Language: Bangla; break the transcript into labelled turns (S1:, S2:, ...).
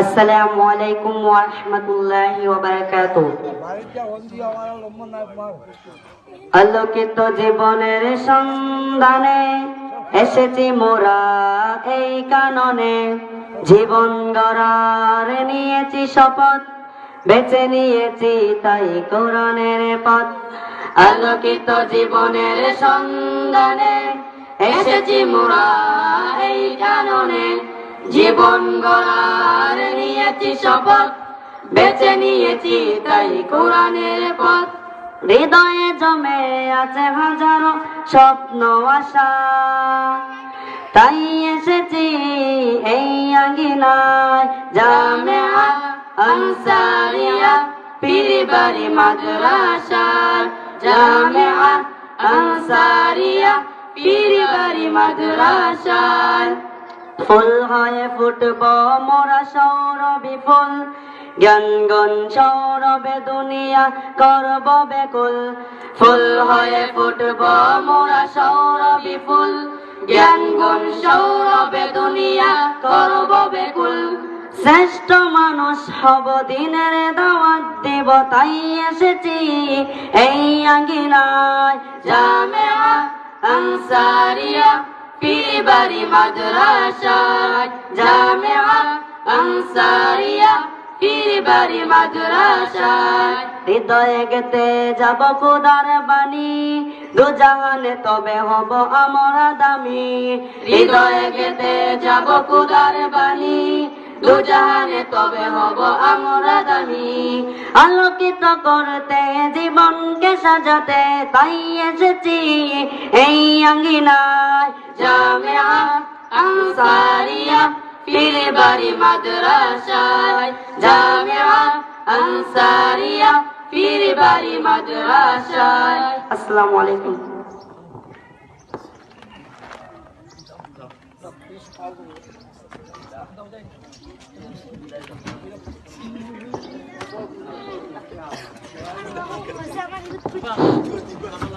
S1: আসসালামু আলাইকুম ওয়া রাহমাতুল্লাহি ওয়া আলোকিত জীবনের সন্ধানে এসেছি মোরা এই কাননে। জীবন গড়ার নিয়েছি শপথ, বেছে নিয়েছি তাই কোরআনের পথ। আলোকিত জীবনের সন্ধানে এসেছি মোরা এই কাননে। জীবন গড়ার নিয়েছি শপথ, বেছে নিয়েছি তাই কোরআনের পথ। হৃদয়ে জমে আছে হাজারো স্বপ্ন, আশা। তাই এসেছি এই আঙ্গিনায়, জামেয়া, আনসারিয়া, পীরবাড়ি, মাদ্রাসা। জামেয়া, আনসারিয়া, পীরবাড়ি, মাদ্রাসা। ফুল হয়ে ফুটব মোরা সৌরভি ফুল জ্ঞানগণ সৌরভে দুনিয়া করব বেকুল ফুল হয়ে ফুটব মোরা সৌরভি ফুল জ্ঞানগুণ সৌরভে দুনিয়া করব বেকুল শ্রেষ্ঠ মানুষ হব দিনের দাওয়াত দেব, তাই এসেছি এই আঙ্গিনায়। জামেয়া আনসারিয়া পীরবাড়ি মাদ্রাসায় জামেয়া আনসারিয়া পীরবাড়ি মাদ্রাসায় হৃদয়ে গেতে যাব খোদার বাণী। দুজাহানে তবে হব আমরা দামি। হৃদয়ে গেতে যাব খোদার বাণী। দুজাহানে তবে হব আমরা দামি। আলোকিত করতে জীবনকে সাজাতে তাই এসেছি এই আঙ্গিনায় জামিয়া আনসারিয়া পীরে বাড়ি মাদ্রাসায় জামিয়া আনসারিয়া পীরে বাড়ি মাদ্রাসায় আসসালামু আলাইকুম
S2: Zaman